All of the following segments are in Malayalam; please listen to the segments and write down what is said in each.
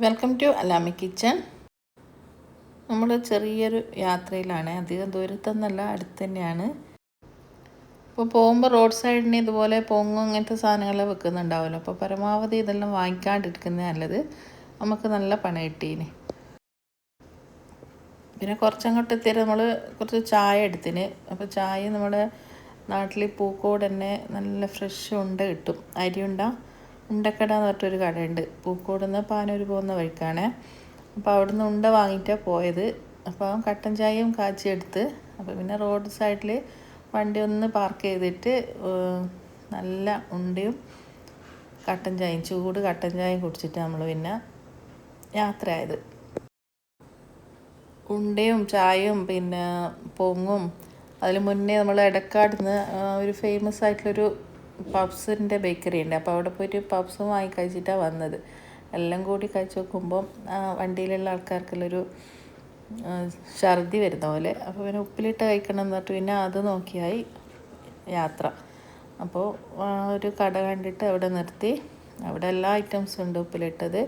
വെൽക്കം ടു അലാമി കിച്ചൺ നമ്മൾ ചെറിയൊരു യാത്രയിലാണ്. അധികം ദൂരത്തൊന്നല്ല അടുത്ത് തന്നെയാണ് അപ്പോൾ പോകുമ്പോൾ റോഡ് സൈഡിന് ഇതുപോലെ പൊങ്ങും അങ്ങനത്തെ സാധനങ്ങളെ വെക്കുന്നുണ്ടാവുമല്ലോ അപ്പോൾ പരമാവധി ഇതെല്ലാം വാങ്ങിക്കാണ്ടിരിക്കുന്നത് നല്ലത്. നമുക്ക് നല്ല പണി കിട്ടീന്. പിന്നെ കുറച്ചങ്ങോട്ട് എത്തിയാൽ നമ്മൾ കുറച്ച് ചായ എടുത്തിന്. അപ്പോൾ ചായ നമ്മുടെ നാട്ടിൽ പൂക്കോട് തന്നെ നല്ല ഫ്രഷ് ഉണ്ട കിട്ടും. അരിയുണ്ട. ഉണ്ടക്കട എന്ന് പറഞ്ഞിട്ടൊരു കടയുണ്ട്. പൂക്കോടുന്ന പാനൂർ പോകുന്ന വഴിക്കാണ്. അപ്പോൾ അവിടുന്ന് ഉണ്ട വാങ്ങിയിട്ടാണ് പോയത്. അപ്പോൾ കട്ടൻ ചായയും കാച്ചിയെടുത്ത് അപ്പോൾ പിന്നെ റോഡ് സൈഡിൽ വണ്ടി ഒന്ന് പാർക്ക് ചെയ്തിട്ട് നല്ല ഉണ്ടയും കട്ടൻ ചായയും ചൂട് കട്ടൻ ചായയും കുടിച്ചിട്ട് നമ്മൾ പിന്നെ യാത്രയായത്. ഉണ്ടയും ചായയും പിന്നെ പൊങ്ങും. അതിന് മുന്നേ നമ്മൾ ഇടക്കാടുന്ന് ഒരു ഫേമസ് ആയിട്ടുള്ളൊരു പബ്സിന്റെ ബേക്കറി ഉണ്ട്. അപ്പോൾ അവിടെ പോയിട്ട് പപ്സും വാങ്ങി കഴിച്ചിട്ടാണ് വന്നത്. എല്ലാം കൂടി കഴിച്ച് നോക്കുമ്പം വണ്ടിയിലുള്ള ആൾക്കാർക്കുള്ളൊരു ഛർദി വരുന്ന പോലെ. അപ്പോൾ പിന്നെ ഉപ്പിലിട്ട് കഴിക്കണം എന്ന് പറഞ്ഞിട്ട് പിന്നെ അത് നോക്കിയായി യാത്ര. അപ്പോൾ ഒരു കട കണ്ടിട്ട് അവിടെ നിർത്തി. അവിടെ എല്ലാ ഐറ്റംസും ഉണ്ട് ഉപ്പിലിട്ടത്.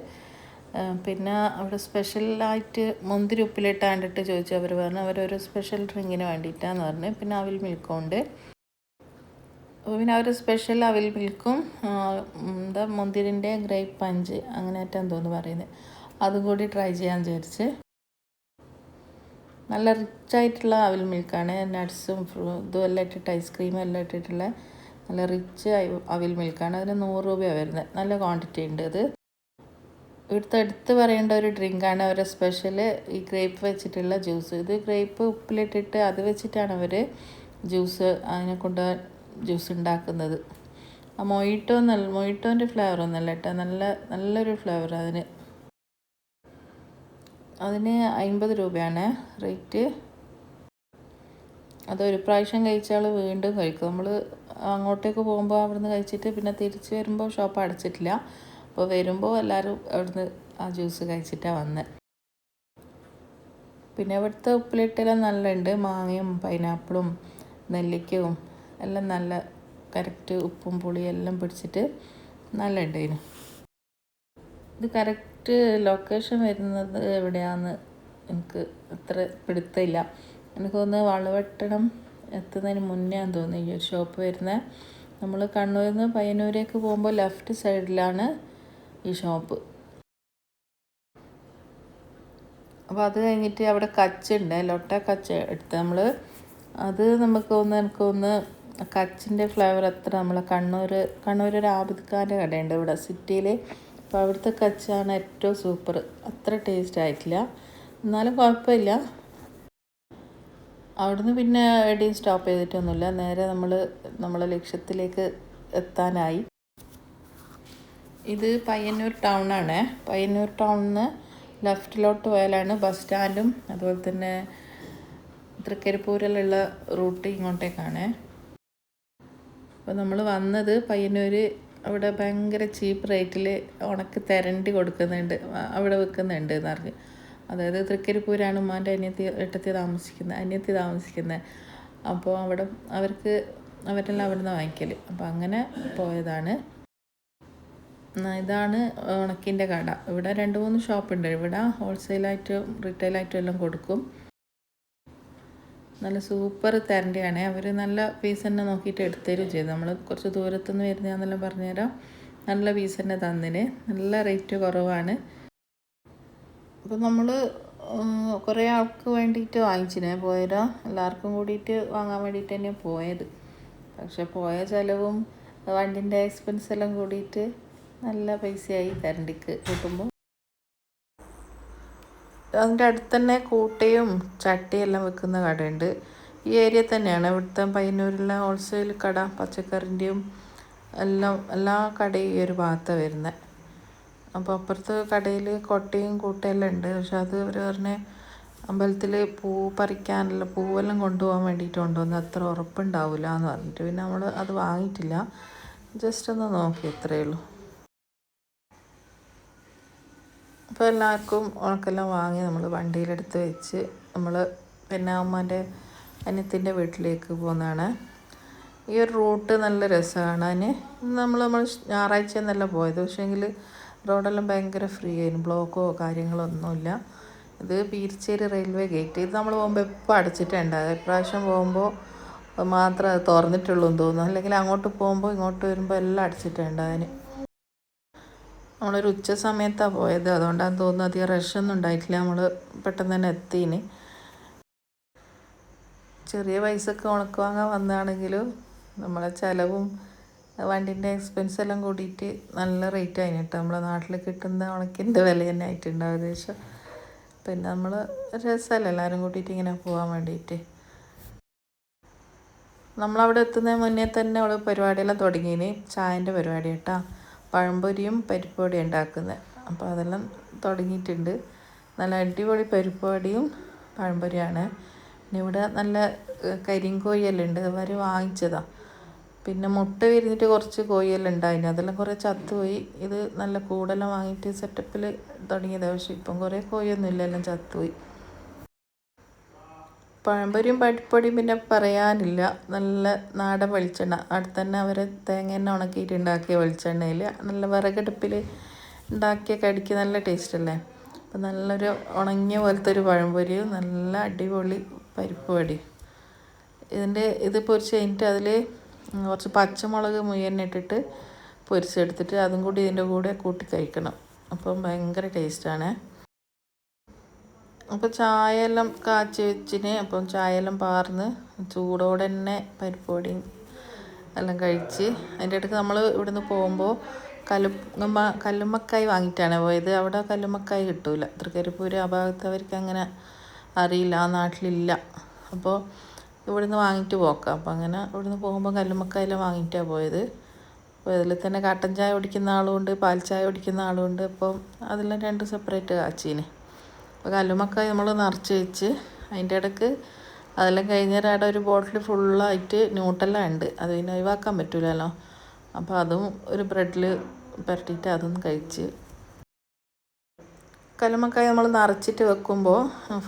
പിന്നെ അവിടെ സ്പെഷ്യലായിട്ട് മുന്തിരി ഉപ്പിലിട്ട് കണ്ടിട്ട് ചോദിച്ചു. അവർ പറഞ്ഞു അവരൊരു സ്പെഷ്യൽ ഡ്രിങ്കിന് വേണ്ടിയിട്ടാന്ന് പറഞ്ഞു. പിന്നെ അവിൽ മിൽക്കോണ്ട് പിന്നെ അവർ സ്പെഷ്യൽ അവിൽ മിൽക്കും എന്താ മുന്തിരിന്റെ ഗ്രേപ്പ് പഞ്ച് അങ്ങനെയായിട്ടാണ് തോന്നുന്നു പറയുന്നത് അതും കൂടി ട്രൈ ചെയ്യാൻ വിചാരിച്ച്. നല്ല റിച്ചായിട്ടുള്ള അവിൽ മിൽക്കാണ് നട്ട്സും ഇതും എല്ലാം ഇട്ടിട്ട് ഐസ്ക്രീമും എല്ലാം ഇട്ടിട്ടുള്ള നല്ല റിച്ച് അവിൽ മിൽക്കാണ് അതിന് നൂറ് രൂപയാണ് വരുന്നത് നല്ല ക്വാണ്ടിറ്റി ഉണ്ട് അത്. ഇവിടുത്തെ എടുത്ത് പറയേണ്ട ഒരു ഡ്രിങ്കാണ് അവരുടെ സ്പെഷ്യൽ ഈ ഗ്രേപ്പ് വെച്ചിട്ടുള്ള ജ്യൂസ് ഇത് ഗ്രേപ്പ് ഉപ്പിലിട്ടിട്ട് അത് വെച്ചിട്ടാണ് അവർ ജ്യൂസ് അതിനെ കൊണ്ട് ജ്യൂസ് ഉണ്ടാക്കുന്നത്. ആ മൊയ്റ്റോ നല്ല മൊയ്റ്റോന്റെ ഫ്ലേവർ ഒന്നല്ല കേട്ടോ. നല്ല നല്ലൊരു ഫ്ലേവർ അതിന്. അതിന് അൻപത് രൂപയാണ് റേറ്റ്. അതൊരു പ്രാവശ്യം കഴിച്ചാൽ വീണ്ടും കഴിക്കും. നമ്മൾ അങ്ങോട്ടേക്ക് പോകുമ്പോൾ അവിടുന്ന് കഴിച്ചിട്ട് പിന്നെ തിരിച്ച് വരുമ്പോൾ ഷോപ്പ് അടച്ചിട്ടില്ല. അപ്പോൾ വരുമ്പോൾ എല്ലാവരും അവിടുന്ന് ആ ജ്യൂസ് കഴിച്ചിട്ടാണ് വന്നത് പിന്നെ ഇവിടുത്തെ ഉപ്പിലിട്ടെല്ലാം നല്ലുണ്ട്. മാങ്ങയും പൈനാപ്പിളും നെല്ലിക്കയും എല്ലാം നല്ല കറക്റ്റ് ഉപ്പും പുളിയും എല്ലാം പിടിച്ചിട്ട് നല്ല ഉണ്ടായിരുന്നു ഇത് കറക്റ്റ് ലൊക്കേഷൻ വരുന്നത് എവിടെയാണെന്ന് എനിക്ക് അത്ര പിടുത്തമില്ല. എനിക്ക് തോന്നുന്നത് വളവട്ടണം എത്തുന്നതിന് മുന്നേ തോന്നി ഈ ഒരു ഷോപ്പ് വരുന്നത് നമ്മൾ കണ്ണൂരിൽ നിന്ന് പയ്യന്നൂരേക്ക് പോകുമ്പോൾ ലെഫ്റ്റ് സൈഡിലാണ് ഈ ഷോപ്പ് അപ്പോൾ അത് കഴിഞ്ഞിട്ട് അവിടെ കച്ചുണ്ട് ലൊട്ട കച്ച എടുത്ത് നമ്മൾ അത് നമുക്ക് ഒന്ന് എനിക്കൊന്ന് കച്ചിന്റെ ഫ്ലേവർ അത്ര നമ്മളെ കണ്ണൂർ കണ്ണൂർ ഒരു ആബിദ്ഖാന്റെ കടയുണ്ട് ഇവിടെ. സിറ്റിയിൽ അപ്പോൾ അവിടുത്തെ കച്ചാണ് ഏറ്റവും സൂപ്പർ. അത്ര ടേസ്റ്റ് ആയിട്ടില്ല. എന്നാലും കുഴപ്പമില്ല. അവിടുന്ന് പിന്നെ എവിടെയും സ്റ്റോപ്പ് ചെയ്തിട്ടൊന്നുമില്ല. നേരെ നമ്മൾ നമ്മളെ ലക്ഷ്യത്തിലേക്ക് എത്താനായി. ഇത് പയ്യന്നൂർ ടൗൺ ആണ്. പയ്യന്നൂർ ടൗണിൽ നിന്ന് ലെഫ്റ്റിലോട്ട് പോയാലാണ് ബസ് സ്റ്റാൻഡും അതുപോലെ തന്നെ തൃക്കരിപ്പൂരിലുള്ള റൂട്ട് ഇങ്ങോട്ടേക്കാണ്. അപ്പോൾ നമ്മൾ വന്നത് പയ്യന്നൂർ അവിടെ ഭയങ്കര ചീപ്പ് റേറ്റിൽ ഉണക്ക് തിരണ്ടി കൊടുക്കുന്നുണ്ട് അവിടെ വെക്കുന്നുണ്ട് എന്ന് പറഞ്ഞ്. അതായത് തൃക്കരിപ്പൂരാണ് ഉമ്മാന്റെ അനിയത്തി എട്ടത്തി താമസിക്കുന്നത് അനിയത്തി താമസിക്കുന്നത്. അപ്പോൾ അവിടെ അവർക്ക് അവരെല്ലാം അവിടെ നിന്ന് വാങ്ങിക്കൽ അപ്പോൾ അങ്ങനെ പോയതാണ്. ഇതാണ് ഉണക്കിന്റെ കട. ഇവിടെ രണ്ട് മൂന്ന് ഷോപ്പ് ഉണ്ട്. ഇവിടെ ഹോൾസെയിലായിട്ടും റീറ്റെയിലായിട്ടും എല്ലാം കൊടുക്കും. നല്ല സൂപ്പർ തരണ്ടിയാണ്. അവർ നല്ല പീസ് തന്നെ നോക്കിയിട്ട് എടുത്തരും ചെയ്തു. നമ്മൾ കുറച്ച് ദൂരത്തുനിന്ന് വരുന്നതാണെന്നെല്ലാം പറഞ്ഞുതരാം. നല്ല പീസ് തന്നെ തന്നിന്. നല്ല റേറ്റ് കുറവാണ്. അപ്പോൾ നമ്മൾ കുറേ ആൾക്ക് വേണ്ടിയിട്ട് വാങ്ങിച്ചിനെ. പോയരോ എല്ലാവർക്കും കൂടിയിട്ട് വാങ്ങാൻ വേണ്ടിയിട്ട് തന്നെയാണ് പോയത്. പക്ഷെ പോയ ചിലവും വണ്ടിന്റെ എക്സ്പെൻസ് എല്ലാം കൂടിയിട്ട് നല്ല പൈസയായി കരണ്ടിക്ക് കൂട്ടുമ്പോൾ അതിന്റെ അടുത്ത് തന്നെ കൂട്ടയും ചട്ടിയെല്ലാം വെക്കുന്ന കടയുണ്ട്. ഈ ഏരിയ തന്നെയാണ്. ഇവിടുത്തെ പയ്യന്നൂരിലെ ഹോൾസെയിൽ കട പച്ചക്കറിന്റെയും എല്ലാം എല്ലാ കടയും ഈ ഒരു ഭാഗത്താണ് വരുന്നത്. അപ്പോൾ അപ്പുറത്ത് കടയിൽ കൊട്ടയും കൂട്ടയെല്ലാം ഉണ്ട്. പക്ഷെ അത് അവർ പറഞ്ഞ അമ്പലത്തിൽ പൂ പറിക്കാനുള്ള പൂവെല്ലാം കൊണ്ടുപോകാൻ വേണ്ടിയിട്ട് കൊണ്ടുവന്ന് അത്ര ഉറപ്പുണ്ടാവില്ല എന്ന് പറഞ്ഞിട്ട്. പിന്നെ നമ്മൾ അത് വാങ്ങിയിട്ടില്ല. ജസ്റ്റ് ഒന്ന് നോക്കി ഇത്രയേ ഉള്ളൂ. അപ്പോൾ എല്ലാവർക്കും ഉണക്കെല്ലാം വാങ്ങി നമ്മൾ വണ്ടിയിലെടുത്ത് വെച്ച് നമ്മൾ പിന്നെ അമ്മേന്റെ അനിയത്തിന്റെ വീട്ടിലേക്ക് പോകുന്നതാണ്. ഈ ഒരു റൂട്ട് നല്ല രസമാണ്. അതിന് നമ്മൾ നമ്മൾ ഞായറാഴ്ച എന്നല്ല പോയത്. പക്ഷേങ്കിൽ റോഡെല്ലാം ഭയങ്കര ഫ്രീ ആയിരുന്നു. ബ്ലോക്കോ കാര്യങ്ങളോ ഒന്നുമില്ല. ഇത് പീരിച്ചേരി റെയിൽവേ ഗേറ്റ്. ഇത് നമ്മൾ പോകുമ്പോൾ എപ്പോൾ അടച്ചിട്ടുണ്ടാകും ഇപ്രാവശ്യം പോകുമ്പോൾ മാത്രമേ അത് തുറന്നിട്ടുള്ളൂ എന്ന് തോന്നുന്നു. അല്ലെങ്കിൽ അങ്ങോട്ട് പോകുമ്പോൾ ഇങ്ങോട്ട് വരുമ്പോൾ എല്ലാം അടച്ചിട്ടുണ്ടാകാൻ നമ്മളൊരു ഉച്ച സമയത്താണ് പോയത്. അതുകൊണ്ടാണ് തോന്നുന്നു അധികം റഷൊന്നും ഉണ്ടായിട്ടില്ല. നമ്മൾ പെട്ടെന്ന് തന്നെ എത്തിന്. ചെറിയ പൈസക്ക് ഉണക്ക് വാങ്ങാൻ വന്നതാണെങ്കിലും നമ്മളെ ചിലവും വണ്ടിന്റെ എക്സ്പെൻസ് എല്ലാം കൂടിയിട്ട് നല്ല റേറ്റ് ആയിന് കേട്ടോ. നമ്മളെ നാട്ടിൽ കിട്ടുന്ന ഉണക്കിന്റെ വില തന്നെ ആയിട്ടുണ്ടാവും ഏകദേശം. പിന്നെ നമ്മൾ രസമല്ല എല്ലാവരും കൂട്ടിയിട്ട് ഇങ്ങനെ പോകാൻ വേണ്ടിയിട്ട് നമ്മളവിടെ എത്തുന്നതിന് മുന്നേ തന്നെ അവൾ പരിപാടിയെല്ലാം തുടങ്ങിയിന് ചായന്റെ പരിപാടി കേട്ടോ. പഴംപൊരിയും പരിപ്പുവടിയും ഉണ്ടാക്കുന്നത്. അപ്പോൾ അതെല്ലാം തുടങ്ങിയിട്ടുണ്ട്. നല്ല അടിപൊളി പരിപ്പുവടിയും പഴംപൊരിയാണ്. പിന്നെ ഇവിടെ നല്ല കരിങ്കോയെല്ലാം ഉണ്ട്. അവർ വാങ്ങിച്ചതാണ് പിന്നെ മുട്ട വിരിഞ്ഞിട്ട് കുറച്ച് കോഴിയെല്ലാം ഉണ്ടായിരുന്നു അതെല്ലാം കുറേ ചത്തുപോയി. ഇത് നല്ല കൂടെല്ലാം വാങ്ങിയിട്ട് സെറ്റപ്പിൽ തുടങ്ങിയതാണ് പക്ഷേ ഇപ്പം കുറേ കോഴിയൊന്നും ഇല്ല എല്ലാം ചത്തുപോയി. പഴംപൊരിയും പടിപ്പൊടിയും പിന്നെ പറയാനില്ല. നല്ല നാടൻ വെളിച്ചെണ്ണ. അവിടെ തന്നെ അവർ തേങ്ങ ഉണക്കിയിട്ട് ഉണ്ടാക്കിയ വെളിച്ചെണ്ണയിൽ നല്ല വിറകടുപ്പിൽ ഉണ്ടാക്കിയ കടിക്ക് നല്ല ടേസ്റ്റ് അല്ലേ? അപ്പം നല്ലൊരു ഉണങ്ങിയ പോലത്തെ ഒരു പഴംപൊരിയും നല്ല അടിപൊളി പരിപ്പ് വടി ഇതിന്റെ ഇത് പൊരിച്ച് കഴിഞ്ഞിട്ട് അതിൽ കുറച്ച് പച്ചമുളക് മുഴുവൻ ഇട്ടിട്ട് പൊരിച്ചെടുത്തിട്ട് അതും കൂടി ഇതിന്റെ കൂടെ കൂട്ടി കഴിക്കണം. അപ്പം ഭയങ്കര ടേസ്റ്റാണ് അപ്പോൾ ചായയെല്ലാം കാച്ചി വെച്ചിന്. അപ്പം ചായയെല്ലാം പാർന്ന് ചൂടോടെ തന്നെ പരിപ്പൊടിയും എല്ലാം കഴിച്ച് അതിന്റെ അടുത്ത് നമ്മൾ ഇവിടുന്ന് പോകുമ്പോൾ കല്ലുമ്മ കല്ലുമ്മക്കായി വാങ്ങിയിട്ടാണ് പോയത്. അവിടെ കല്ലുമ്മക്കായി കിട്ടൂല. തൃക്കരിപ്പൂര് ആ ഭാഗത്ത് അവർക്ക് അങ്ങനെ അറിയില്ല. ആ നാട്ടിലില്ല. അപ്പോൾ ഇവിടുന്ന് വാങ്ങിയിട്ട് പോക്കാം. അപ്പം അങ്ങനെ ഇവിടുന്ന് പോകുമ്പോൾ കല്ലുമ്മക്കായെല്ലാം വാങ്ങിയിട്ടാണ് പോയത്. അപ്പോൾ ഇതിൽ തന്നെ കാട്ടൻ ചായ കുടിക്കുന്ന ആളുമുണ്ട് പാൽ ചായ കുടിക്കുന്ന ആളുമുണ്ട് അപ്പം അതെല്ലാം രണ്ട് സെപ്പറേറ്റ് കാച്ചീന്. അപ്പോൾ കല്ലുമ്മക്കായ നമ്മൾ നിറച്ച് വെച്ച് അതിന്റെ ഇടയ്ക്ക് അതെല്ലാം കഴിഞ്ഞാൽ അവിടെ ഒരു ബോട്ടിൽ ഫുള്ളായിട്ട് ന്യൂട്ടെല്ലാം ഉണ്ട്. അത് പിന്നെ ഒഴിവാക്കാൻ പറ്റില്ലല്ലോ അപ്പോൾ അതും ഒരു ബ്രെഡിൽ പുരട്ടിയിട്ട് അതും കഴിച്ച് കല്ലുമ്മക്കായ നമ്മൾ നിറച്ചിട്ട് വെക്കുമ്പോൾ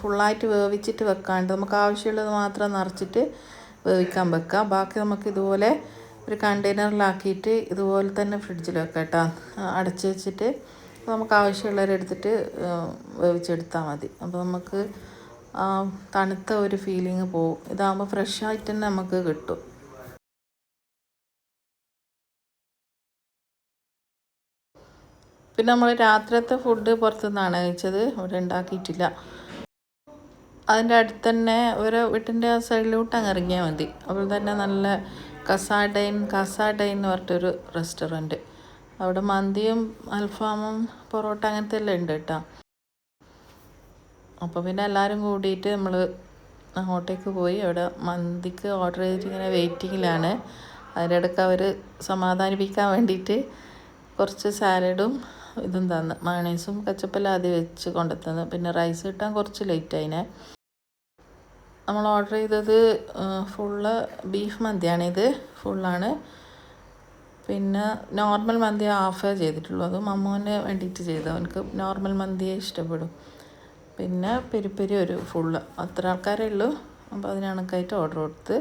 ഫുള്ളായിട്ട് വേവിച്ചിട്ട് വെക്കാണ്ട് നമുക്ക് ആവശ്യമുള്ളത് മാത്രം നിറച്ചിട്ട് വേവിക്കാൻ വെക്കുക ബാക്കി നമുക്ക് ഇതുപോലെ ഒരു കണ്ടെയ്നറിലാക്കിയിട്ട് ഇതുപോലെ തന്നെ ഫ്രിഡ്ജിൽ വെക്കാം കേട്ടോ. അടച്ച് വെച്ചിട്ട് നമുക്ക് ആവശ്യമുള്ളവരെടുത്തിട്ട് വേവിച്ചെടുത്താൽ മതി. അപ്പോൾ നമുക്ക് തണുത്ത ഒരു ഫീലിംഗ് പോവും ഇതാകുമ്പോൾ ഫ്രഷ് ആയിട്ട് തന്നെ നമുക്ക് കിട്ടും. പിന്നെ നമ്മൾ രാത്രിത്തെ ഫുഡ് പുറത്തുനിന്നാണ് കഴിച്ചത്. ഇവിടെ ഉണ്ടാക്കിയിട്ടില്ല. അതിന്റെ അടുത്ത് തന്നെ ഒരു വീട്ടിന്റെ സൈഡിലോട്ട് അങ്ങ് ഇറങ്ങിയാൽ മതി. അപ്പോൾ തന്നെ നല്ല കസാഡൈൻ കസാഡൈൻ എന്ന് പറഞ്ഞിട്ടൊരു റെസ്റ്റോറന്റ് അവിടെ മന്തിയും അൽഫാമും പൊറോട്ട അങ്ങനത്തെ എല്ലാം ഉണ്ട് കേട്ടോ. അപ്പോൾ പിന്നെ എല്ലാവരും കൂടിയിട്ട് നമ്മൾ അങ്ങോട്ടേക്ക് പോയി. അവിടെ മന്തിക്ക് ഓർഡർ ചെയ്തിട്ട് ഇങ്ങനെ വെയിറ്റിങ്ങിലാണ് അതിന്റെ ഇടയ്ക്ക് അവർ സമാധാനിപ്പിക്കാൻ വേണ്ടിയിട്ട് കുറച്ച് സാലഡും ഇതും തന്ന്. മയണൈസും കച്ചപ്പെല്ലാം ആദ്യം വെച്ച് കൊണ്ടെത്തുന്നു. പിന്നെ റൈസ് കിട്ടാൻ കുറച്ച് ലേറ്റ് ആയിനെ. നമ്മൾ ഓർഡർ ചെയ്തത് ഫുള്ള് ബീഫ് മന്തിയാണിത്. ഫുള്ളാണ് പിന്നെ നോർമൽ മന്തി ഹാഫേ ചെയ്തിട്ടുള്ളൂ. അത് മമ്മൂന് വേണ്ടിയിട്ട് ചെയ്തു. അവനക്ക് നോർമൽ മന്തിയെ ഇഷ്ടപ്പെടും. പിന്നെ പെരിപ്പെരി ഒരു ഫുള്ള് അത്ര ആൾക്കാരേ ഉള്ളൂ. അപ്പോൾ അതിനണക്കായിട്ട് ഓർഡർ കൊടുത്ത്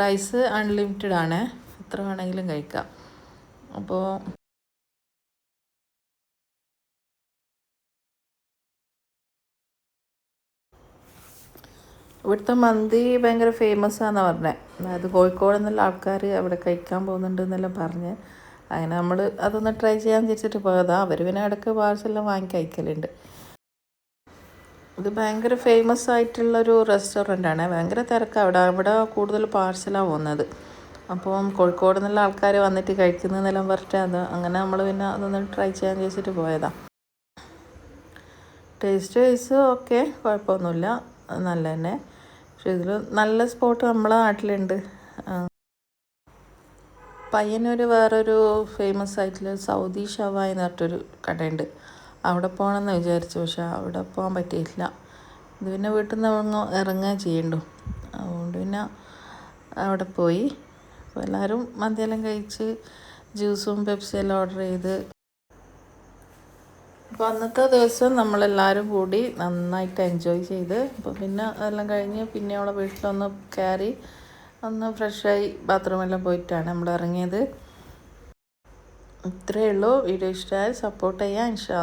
റൈസ് അൺലിമിറ്റഡ് ആണ്. എത്ര വേണമെങ്കിലും കഴിക്കാം. അപ്പോൾ ഇവിടുത്തെ മന്തി ഭയങ്കര ഫേമസ് ആണെന്ന് പറഞ്ഞത് അതായത് കോഴിക്കോട് നിന്നുള്ള ആൾക്കാർ അവിടെ കഴിക്കാൻ പോകുന്നുണ്ട് എന്നെല്ലാം പറഞ്ഞ്. അങ്ങനെ നമ്മൾ അതൊന്ന് ട്രൈ ചെയ്യാൻ വിചാരിച്ചിട്ട് പോയതാ. അവർ പിന്നെ ഇടയ്ക്ക് പാഴ്സെല്ലാം വാങ്ങി കഴിക്കലുണ്ട്. ഇത് ഭയങ്കര ഫേമസ് ആയിട്ടുള്ളൊരു റെസ്റ്റോറന്റാണ് ഭയങ്കര തിരക്കാണ് അവിടെ അവിടെ കൂടുതൽ പാഴ്സലാണ് പോകുന്നത്. അപ്പം കോഴിക്കോട് നിന്നുള്ള ആൾക്കാർ വന്നിട്ട് കഴിക്കുന്നതെന്നെല്ലാം പറഞ്ഞിട്ട് അത് അങ്ങനെ നമ്മൾ പിന്നെ അതൊന്ന് ട്രൈ ചെയ്യാൻ ചോദിച്ചിട്ട് പോയതാണ് ടേസ്റ്റ് വൈസ് ഓക്കെ. കുഴപ്പമൊന്നുമില്ല. നല്ല തന്നെ പക്ഷെ ഇതിൽ നല്ല സ്പോട്ട് നമ്മളെ നാട്ടിലുണ്ട്. പയ്യന്നൂർ വേറൊരു ഫേമസ് ആയിട്ടുള്ള സൗദി ഷവായി എന്ന് പറഞ്ഞിട്ടൊരു കടയുണ്ട്. അവിടെ പോകണമെന്ന് വിചാരിച്ചു പക്ഷെ അവിടെ പോകാൻ പറ്റിയിട്ടില്ല. ഇത് പിന്നെ വീട്ടിൽ നിന്ന് ഇറങ്ങുക ചെയ്യണ്ടു അതുകൊണ്ട് പിന്നെ അവിടെ പോയി. അപ്പോൾ എല്ലാവരും മന്തിയെല്ലാം കഴിച്ച് ജ്യൂസും പെപ്സിയെല്ലാം ഓർഡർ ചെയ്ത് അപ്പോൾ അന്നത്തെ ദിവസം നമ്മളെല്ലാവരും കൂടി നന്നായിട്ട് എൻജോയ് ചെയ്ത് അപ്പോൾ പിന്നെ അതെല്ലാം കഴിഞ്ഞ് പിന്നെ അവളെ വീട്ടിലൊന്ന് കയറി ഒന്ന് ഫ്രഷായി ബാത്റൂമെല്ലാം പോയിട്ടാണ് നമ്മൾ ഇറങ്ങിയത്. ഇത്രയേ ഉള്ളൂ. വീഡിയോ ഇഷ്ടമായാൽ സപ്പോർട്ട് ചെയ്യാം ഇൻഷാ